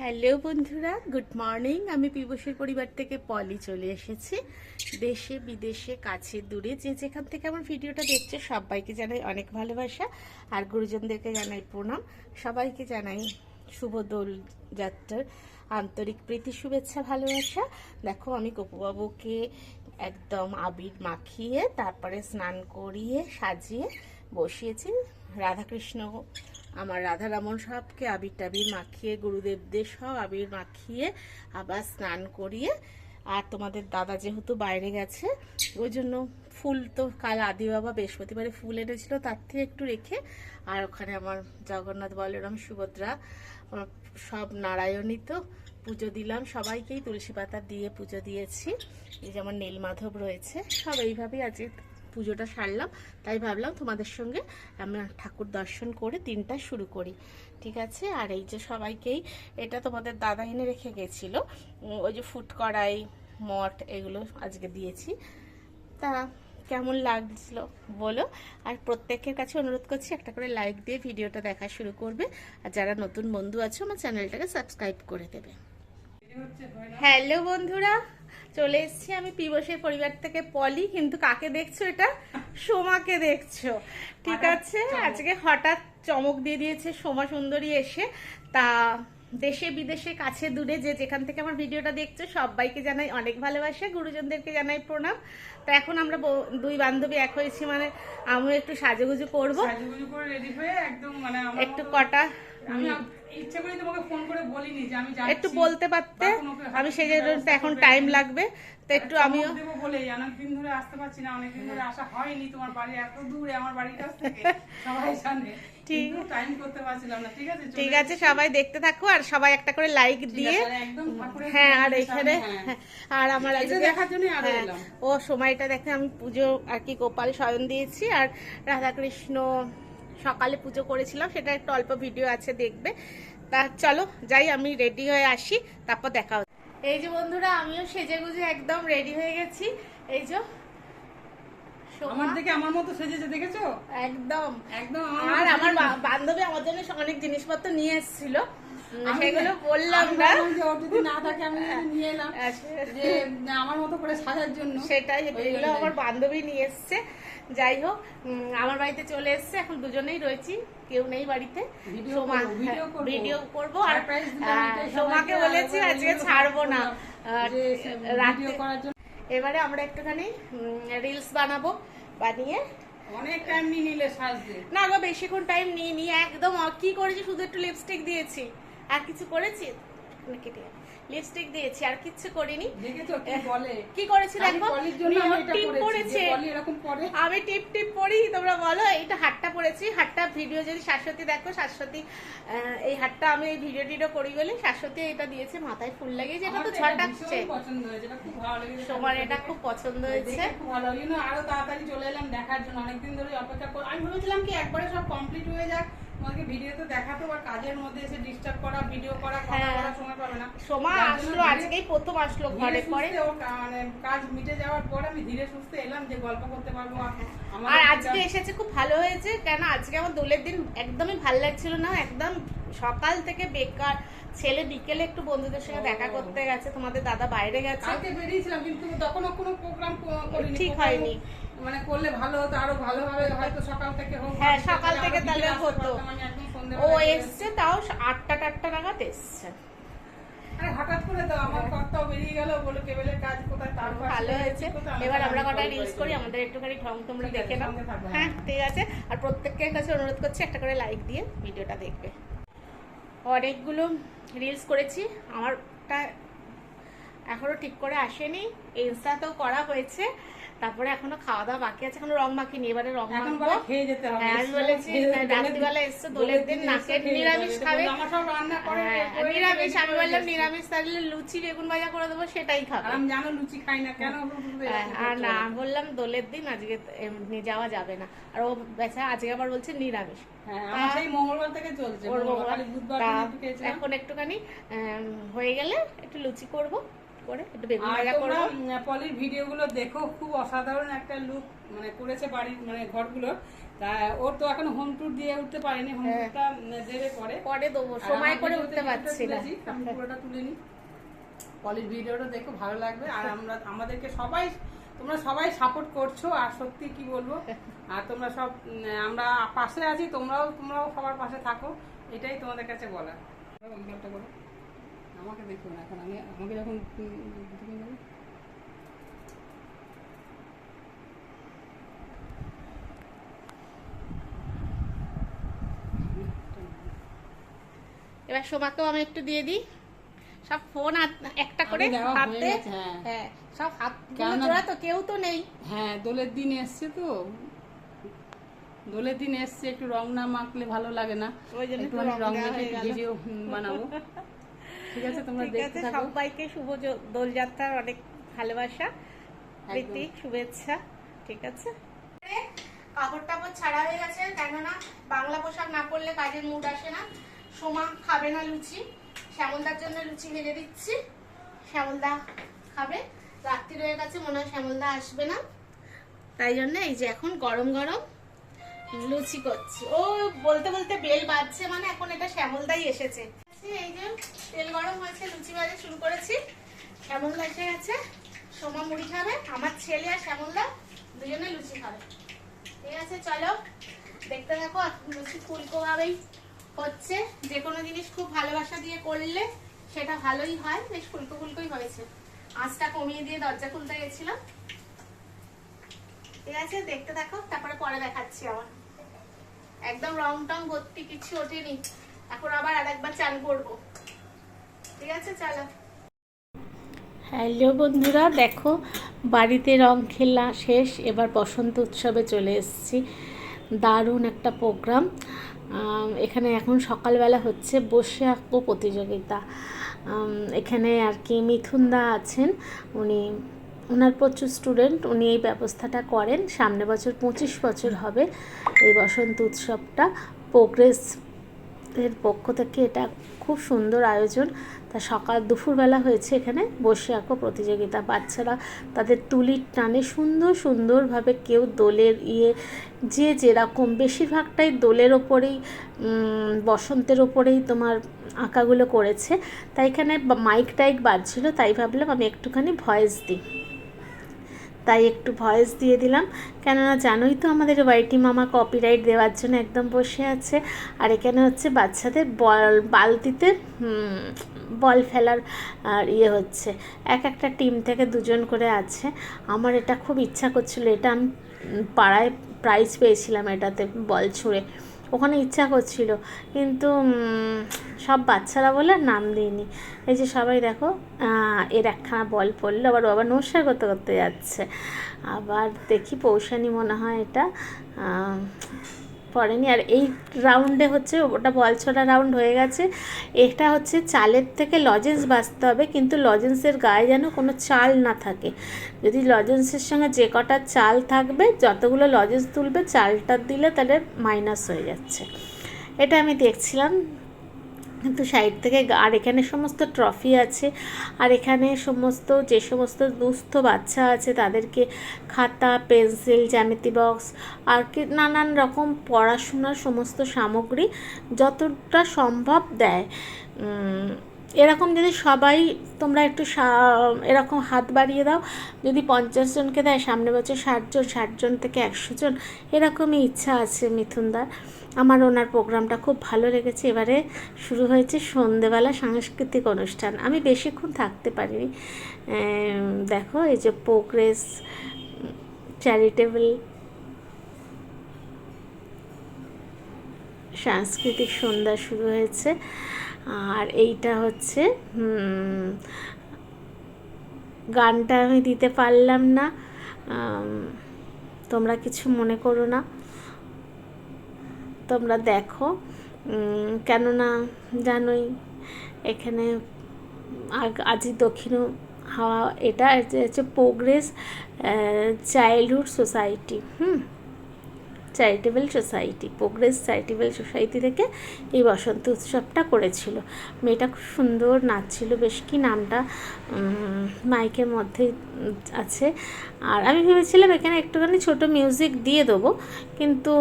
Hello বন্ধুরা, good morning. আমি পিবসের পরিবার থেকে পলি চলে এসেছি। দেশে, বিদেশে, কাছে, দূরে, যে যেখান থেকে আমার ভিডিওটা দেখছে, সবাইকে জানাই অনেক ভালোবাসা। আর গুরুজনদেরকে জানাই প্রণাম। সবাইকে জানাই শুভ দোল যাত্রার আন্তরিক প্রীতি, শুভেচ্ছা, ভালোবাসা। দেখো, আমি কপুবাবুকে একদম আবির মাখিয়ে, তারপরে স্নান করিয়ে, সাজিয়ে বসিয়েছি। রাধাকৃষ্ণ আমার রাধারমন সবকে আবির টাবির মাখিয়ে, গুরুদেবদের সব আবির মাখিয়ে আবার স্নান করিয়ে, আর তোমাদের দাদা যেহেতু বাইরে গেছে, ওই জন্য ফুল তো কাল আদি বাবা বৃহস্পতিবারে ফুল এনেছিল, তার থেকে একটু রেখে, আর ওখানে আমার জগন্নাথ বলরাম সুভদ্রা সব নারায়ণী তো পুজো দিলাম, সবাইকেই তুলসী পাতা দিয়ে পুজো দিয়েছি, এই যেমন নীলমাধব রয়েছে, সব এইভাবেই আজকে পুজোটা সারলাম তাই ভাবলাম তোমাদের সঙ্গে আমরা ঠাকুর দর্শন করে দিনটা শুরু করি। ঠিক আছে? আর এই যে সবাইকেই এটা তোমাদের দাদা এনে রেখে গেছিল। ওই যে ফুট কড়াই মঠ এগুলো আজকে দিয়েছি। তা কেমন লাগছিল বলো? আর প্রত্যেকের কাছে অনুরোধ করছি একটা করে লাইক দিয়ে ভিডিওটা দেখা শুরু করবে। আর যারা নতুন বন্ধু আছো আমার চ্যানেলটাকে সাবস্ক্রাইব করে দেবে। হ্যালো বন্ধুরা! চলে এসেছি আমি পিবসের পরিবার থেকে পলি কিন্তু কাকে দেখছ এটা? সোমাকে দেখছ। ঠিক আছে? আজকে হঠাৎ চমক দিয়ে দিয়েছে সোমা সুন্দরী এসে। তা দেশে বিদেশে কাছে দূরে যে যেখান থেকে আমার ভিডিওটা দেখছ সবাইকে জানাই অনেক ভালোবাসা গুরুজনদেরকে জানাই প্রণাম। তো এখন আমরা দুই বান্ধবী এক হয়েছি মানে আমিও একটু সাজুগুজু করব। রেডি হয়ে একদম মানে একটু কটা আমি আমি একটু বলতে পারতে আমি সেই জন্য এখন টাইম লাগবে তো একটু চমক আমিও অনেকদিন ধরে আসতে পারছি না অনেকদিন ধরে আসা হয়নি তোমার বাড়ি এত দূরে আমার সবাই জানে। ঠিক। আছে সবাই দেখতে থাকো আর সবাই একটা করে লাইক দিয়ে। হ্যাঁ আর এখানে হ্যাঁ। আর আমার দেখার জন্যই আরও হ্যাঁ। ও সময়টা দেখে আমি পুজো আর কি গোপাল শয়ন দিয়েছি আর রাধাকৃষ্ণ সকালে পুজো করেছিলাম সেটা একটু অল্প ভিডিও আছে দেখবে। তা চলো যাই আমি রেডি হয়ে আসি তারপর দেখা হচ্ছে। এই যে বন্ধুরা আমিও সেজে গুজে একদম রেডি হয়ে গেছি। এই যে আমার থেকে আমার মতো সেজেছে দেখেছ? একদম। একদম আর আমার বান্ধবী আমার জন্য অনেক জিনিসপত্র নিয়ে এসেছিল। আমি- সেগুলো বললাম না। যে ওর যদি না থাকে আমি নিয়ে এলাম। আচ্ছা। যে আমার মতো করে সাজার জন্য। সেটাই এগুলো আমার বান্ধবী নিয়ে এসছে। যাই হোক আমার বাড়িতে চলে এসছে এখন দুজনেই রয়েছি কেউ নেই বাড়িতে। ভিডিও করব, হ্যাঁ, আর সোমাকে বলেছি আজকে ছাড়বো না। করলাম, আহ, যে সে রাতে ভিডিও করার জন্য এবারে আমরা একটুখানি রিলস বানাবো বানিয়ে। অনেক টাইম নিয়ে নিলে সাজতে। না গো বেশিক্ষণ টাইম নিয়ে নিয়ে একদম কি করেছি শুধু একটু লিপস্টিক দিয়েছি। আর কিছু করেছি? কেটে লিপস্টিক দিয়েছি আর কিচ্ছু করিনি। কি করেছি আমি টিপ পড়েছে। আমি টিপ টিপ পরি তোমরা বলো এইটা হাটটা পরেছি হাটটা ভিডিও যদি শাশ্বতী দেখো শাশ্বতী এই হাটটা আমি এই ভিডিও টিডিও করি বলে শাশ্বতী এটা দিয়েছে মাথায় ফুল লাগিয়েছে এটা তো খুব তোমার এটা খুব পছন্দ হয়েছে। আরও তাড়াতাড়ি চলে এলাম দেখার জন্য অনেকদিন ধরে অপেক্ষা কর আমি ভেবেছিলাম কি একবারে সব কমপ্লিট হয়ে যাক। তোমাকে ভিডিওতে দেখাতো আর কাজের মধ্যে এসে ডিস্টার্ব করা ভিডিও করা কথা হ্যাঁ। সময় পাবে না। সোমা আসলো আজকেই প্রথম আসলো ঘরে পরে সুস্থে ওর কা- মানে কাজ মিটে যাওয়ার পর আমি ধীরে সুস্থে এলাম যে গল্প করতে পারব আর আজকে এসেছে খুব ভালো হয়েছে কেন আজকে আমার দোলের দিন একদমই ভালো লাগছিল না একদম সকাল থেকে বেকার ছেলে বিকেলে একটু বন্ধুদের সঙ্গে দেখা করতে গেছে তোমাদের দাদা বাইরে গেছে। কালকে বেরিয়েছিলাম কিন্তু তখনও কোনো প্রোগ্রাম ঠিক হয়নি। মানে করলে ভালো হতো আরও ভালোভাবে হয়তো সকাল থেকে হোক হ্যাঁ, সকাল থেকে তাহলে হতো। ও এসছে তাও আটটা টাটটা নাগাদ এসছে। আরে হঠাৎ করে তো আমার কর্তাও বেরিয়ে গেল বলে কেবলের কাজ কোথায়? তার ভালো হয়েছে। এবার আমরা আমি কটা রিলস করি। আমাদের একটুখানি ঢং তোমরা দেখে নাও। হ্যাঁ ঠিক আছে। আর প্রত্যেকের কাছে অনুরোধ করছি একটা করে লাইক দিয়ে ভিডিওটা দেখবে। অনেকগুলো রিলস করেছি আমারটা এখনও ঠিক করে আসেনি। ইনস্টাতেও করা হয়েছে। তারপরে এখনও খাওয়া দাওয়া বাকি আছে এখনও রং মাখিনি এবারে রং মাখবো। খেয়ে যেতে হবে হ্যাঁ, আমি বলেছি। রাত্রিবেলা এসছে, দোলের দিন নিরামিষ খাবে। হ্যাঁ, নিরামিষ আমি বললাম নিরামিষ তাহলে লুচি বেগুন ভাজা করে দেবো সেটাই খাবে। আমি জানো লুচি খাই না কেন? হ্যাঁ, আর না বললাম দোলের দিন আজকে এমনি যাওয়া যাবে না। আর ও বেচা আজকে আবার বলছে নিরামিষ। এখন একটুখানি হয়ে গেলে একটু লুচি করব। করে একটু বেগুন ভাজা করব পলির ভিডিওগুলো দেখো খুব অসাধারণ একটা লুক মানে করেছে বাড়ির মানে ঘরগুলো। তা ওর তো এখন হোম ট্যুর দিয়ে উঠতে পারেনি হোম হ্যাঁ। ট্যুরটা দেবে পরে। পরে দেবো সময় করে উঠতে পারছি না। আমি পুরোটা তুলে নিই। পলির ভিডিওটা দেখো ভালো লাগবে। আর আমরা আমাদেরকে সবাই তোমরা সবাই সাপোর্ট করছ আর সত্যি কি বলব আর তোমরা সব আমরা পাশে আছি তোমরাও তোমরাও সবার পাশে থাকো এটাই তোমাদের কাছে বলা। আমাকে দেখো না এখন আমি আমাকে যখন। এবার সোমাকেও আমি একটু দিয়ে দিই। সব ফোন একটা করে হাতে। হ্যাঁ। হ্যাঁ সব হাত জোড়া তো কেউ তো নেই। হ্যাঁ দোলের দিন এসছে তো। দোলের দিন এসছে একটু রং না মাখলে ভালো লাগে না। ওই জন্য একটু রং মেখে ভিডিও বানাবো। ঠিক আছে তোমরা ঠিক দেখতে আছে থাকো। সবাইকে শুভ দোলযাত্রার অনেক ভালোবাসা। প্রীতিক শুভেচ্ছা ঠিক আছে? কাপড় টাপড় ছাড়া হয়ে গেছে কেননা বাংলা পোশাক না পরলে কাজের মুড আসে না। সোমা খাবে না লুচি শ্যামলদার জন্য লুচি ভেজে দিচ্ছি। শ্যামলদা খাবে রাত্রি রয়ে গেছে মনে হয় শ্যামলদা আসবে না। তাই জন্য এই যে এখন গরম গরম লুচি করছি। ও বলতে বলতে বেল বাজছে মানে এখন এটা শ্যামলদাই এসেছে। করলে সেটা ভালোই হয়, বেশ ফুলকো ফুলকোই হয়েছে। আঁচটা কমিয়ে দিয়ে দরজা খুলতে গেছিলাম। ঠিক আছে, দেখতে থাকো, তারপরে পরে দেখাচ্ছি আমার একদম রং টং ভর্তি, কিছু ওঠেনি। এখন হ্যালো বন্ধুরা, দেখো, বাড়িতে রং খেলা শেষ, এবার বসন্ত উৎসবে চলে এসেছি। দারুণ একটা প্রোগ্রাম। এখানে এখন সকালবেলা হচ্ছে বসে আঁকবো প্রতিযোগিতা। এখানে আর কি মিথুনদা আছেন, উনি ওনার প্রচুর স্টুডেন্ট উনি এই ব্যবস্থাটা করেন। সামনে বছর পঁচিশ বছর হবে এই বসন্ত উৎসবটা। প্রোগ্রেস এর পক্ষ থেকে এটা খুব সুন্দর আয়োজন। তা সকাল দুপুরবেলা হয়েছে এখানে। বসে আঁকো প্রতিযোগিতা। বাচ্চারা তাদের তুলির টানে সুন্দর সুন্দরভাবে কেউ দোলের ইয়ে যে যেরকম বেশিরভাগটাই দোলের ওপরেই বসন্তের ওপরেই তোমার আঁকাগুলো করেছে। তাই এখানে মাইক টাইক বাজছিল, তাই ভাবলাম আমি একটুখানি ভয়েস দিই। তাই একটু ভয়েস দিয়ে দিলাম। কেননা জানোই তো আমাদের ওয়াইটি মামা কপিরাইট দেওয়ার জন্য একদম বসে আছে। আর এখানে হচ্ছে বাচ্চাদের বল, বালতিতে বল ফেলার আর ইয়ে হচ্ছে। এক একটা টিম থেকে দুজন করে আছে। আমার এটা খুব ইচ্ছা করছিল। এটা আমি পাড়ায় প্রাইজ পেয়েছিলাম এটাতে, বল ছুঁড়ে। ওখানে ইচ্ছা করছিল, কিন্তু সব বাচ্চারা বলে নাম দিইনি। এই যে সবাই দেখো এর একখানা বল পড়ল, আবার ও আবার নমস্কার করতে করতে যাচ্ছে। আবার দেখি পৌষানি মনে হয় এটা পড়েনি। আর এই রাউন্ডে হচ্ছে ওটা বল ছড়া রাউন্ড হয়ে গেছে। এটা হচ্ছে চালের থেকে লজেন্স বাঁচতে হবে, কিন্তু লজেন্সের গায়ে যেন কোনো চাল না থাকে। যদি লজেন্সের সঙ্গে যে কটা চাল থাকবে, যতগুলো লজেন্স তুলবে, চালটা দিলে তাহলে মাইনাস হয়ে যাচ্ছে। এটা আমি দেখছিলাম কিন্তু সাইড থেকে আর এখানে সমস্ত ট্রফি আছে। আর এখানে সমস্ত, যে সমস্ত দুস্থ বাচ্চা আছে তাদেরকে খাতা, পেন্সিল, জ্যামিতি বক্স আর কি নানান রকম পড়াশোনার সমস্ত সামগ্রী যতটা সম্ভব দেয়। এরকম যদি সবাই তোমরা একটু এরকম হাত বাড়িয়ে দাও, যদি পঞ্চাশ জনকে দেয়, সামনে বছর ষাটজন ষাটজন থেকে একশো জন, এরকমই ইচ্ছা আছে মিথুনদার। আমার ওনার প্রোগ্রামটা খুব ভালো লেগেছে। এবারে শুরু হয়েছে সন্ধেবেলা সাংস্কৃতিক অনুষ্ঠান। আমি বেশিক্ষণ থাকতে পারিনি। দেখো, এই যে প্রোগ্রেস চ্যারিটেবল সাংস্কৃতিক সন্ধ্যা শুরু হয়েছে। আর এইটা হচ্ছে গানটা আমি দিতে পারলাম না। তোমরা কিছু মনে করো না। তোমরা দেখো কেননা জানোই এখানে আজি দক্ষিণ হাওয়া, এটা হচ্ছে প্রোগ্রেস চাইল্ডহুড সোসাইটি হুম? Charitable society progress charitable society থেকে এই বসন্ত উৎসবটা করেছিল। মেয়েটা খুব সুন্দর নাচছিল, বেশ কি নামটা মাইকের মধ্যে আছে। আর আমি ভেবেছিলাম এখানে একটুখানি ছোট মিউজিক দিয়ে দেবো, কিন্তু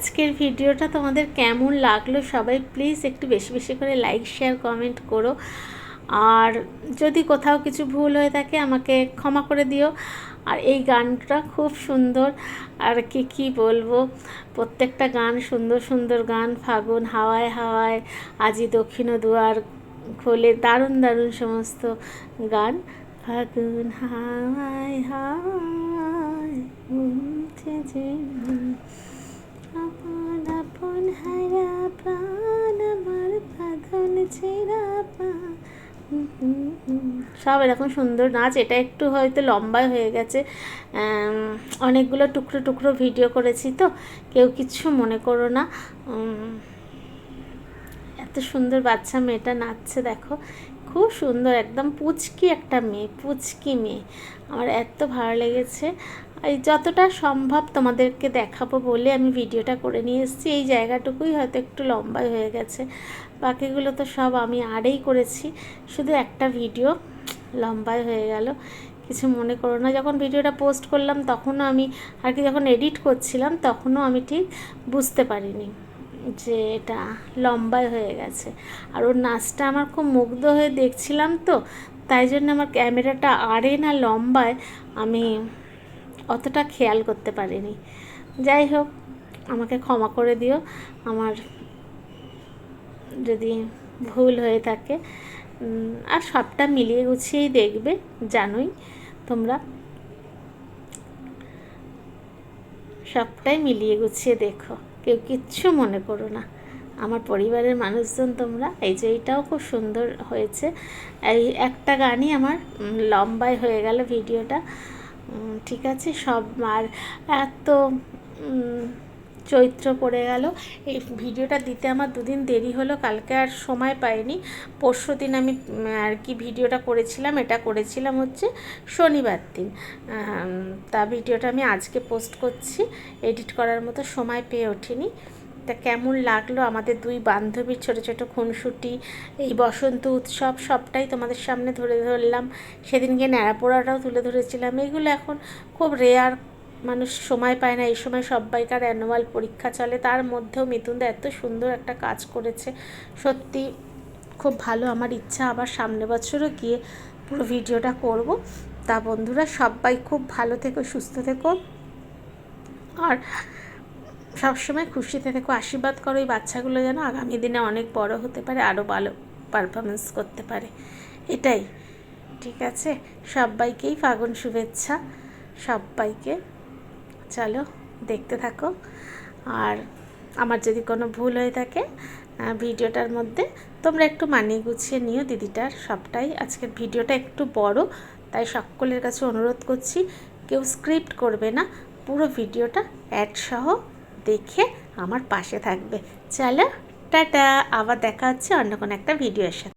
আজকের ভিডিওটা তোমাদের কেমন লাগল? সবাই প্লিজ একটু বেশি বেশি করে লাইক শেয়ার কমেন্ট করো। আর যদি কোথাও কিছু ভুল হয়ে থাকে আমাকে ক্ষমা করে দিও। আর এই গানটা খুব সুন্দর। আর কি কি বলব? প্রত্যেকটা গান সুন্দর সুন্দর গান। ফাগুন হাওয়ায় হাওয়ায়, আজি দক্ষিণ দুয়ার খোলে দারুণ দারুণ সমস্ত গান। ফাগুন হাওয়ায় হাওয়ায় যে আপন হারা প্রাণ, আমার বাঁধন ছেঁড়া পা। সব এরকম সুন্দর নাচ, এটা একটু হয়তো লম্বাই হয়ে গেছে। অনেকগুলো টুকরো টুকরো ভিডিও করেছি তো, কেউ কিচ্ছু মনে করো না। এত সুন্দর বাচ্চা মেয়েটা নাচছে, দেখো। খুব সুন্দর, একদম পুচকি একটা মেয়ে, পুচকি মেয়ে। আমার এত ভালো লেগেছে। এই যতটা সম্ভব তোমাদেরকে দেখাবো বলে আমি ভিডিওটা করে নিয়ে এসেছি। এই জায়গাটুকুই হয়তো একটু লম্বাই হয়ে গেছে। বাকিগুলো তো সব আমি আড়েই করেছি। শুধু একটা ভিডিও লম্বাই হয়ে গেল। কিছু মনে করো না। যখন ভিডিওটা পোস্ট করলাম তখনও আমি আর কি যখন এডিট করছিলাম তখনও আমি ঠিক বুঝতে পারিনি যে এটা লম্বাই হয়ে গেছে। আর ওর নাচটা আমার খুব মুগ্ধ হয়ে দেখছিলাম তো। তাই জন্য আমার ক্যামেরাটা আড়ে না লম্বায় আমি অতটা খেয়াল করতে পারিনি। যাই হোক আমাকে ক্ষমা করে দিও। আমার যদি ভুল হয়ে থাকে আর সবটা মিলিয়ে গুছিয়েই দেখবে জানোই তোমরা। সবটাই মিলিয়ে গুছিয়ে দেখো কেউ কিচ্ছু মনে করো না। আমার পরিবারের মানুষজন তোমরা এই যে এইটাও খুব সুন্দর হয়েছে। এই একটা গানই আমার উম, লম্বাই হয়ে গেল ভিডিওটা। ঠিক আছে, সব আর এত চৈত্র পড়ে গেল। এই ভিডিওটা দিতে আমার দুদিন দেরি হলো, কালকে আর সময় পাইনি। পরশু দিন আমি আর কি ভিডিওটা করেছিলাম, এটা করেছিলাম হচ্ছে শনিবার দিন। তা ভিডিওটা আমি আজকে পোস্ট করছি, এডিট করার মতো সময় পেয়ে ওঠিনি। তা কেমন লাগল? আমাদের দুই বান্ধবীর ছোট ছোট খুনসুটি, এই বসন্ত উৎসব, সবটাই তোমাদের সামনে ধরে ধরলাম। সেদিনকে ন্যাড়াপোড়াটাও তুলে ধরেছিলাম। এগুলো এখন খুব রেয়ার মানুষ সময় পায় না। এই সময় সবাইকার অ্যানুয়াল পরীক্ষা চলে। তার মধ্যেও মিথুনদা এত সুন্দর একটা কাজ করেছে। সত্যি খুব ভালো। আমার ইচ্ছা আবার সামনে বছরও গিয়ে পুরো ভিডিওটা করব। তা বন্ধুরা, সবাই খুব ভালো থেকো, সুস্থ থেকো। আর সবসময় খুশিতে থেকো, আশীর্বাদ করো, এই বাচ্চাগুলো যেন আগামী দিনে অনেক বড় হতে পারে আরও ভালো পারফরমেন্স করতে পারে। এটাই। ঠিক আছে? সবাইকেই ফাগুন শুভেচ্ছা। সবাইকে চলো দেখতে থাকো। আর আমার যদি কোনো ভুল হয়ে থাকে ভিডিওটার মধ্যে তোমরা একটু মানিয়ে গুছিয়ে নিও। দিদিটার সবটাই। আজকের ভিডিওটা একটু বড়, তাই সকলের কাছে অনুরোধ করছি, কেউ স্ক্রিপ্ট করবে না। পুরো ভিডিওটা অ্যাড সহ দেখে আমার পাশে থাকবে। চলো টাটা আবার দেখা হচ্ছে অন্য কোনো একটা ভিডিওর সাথে।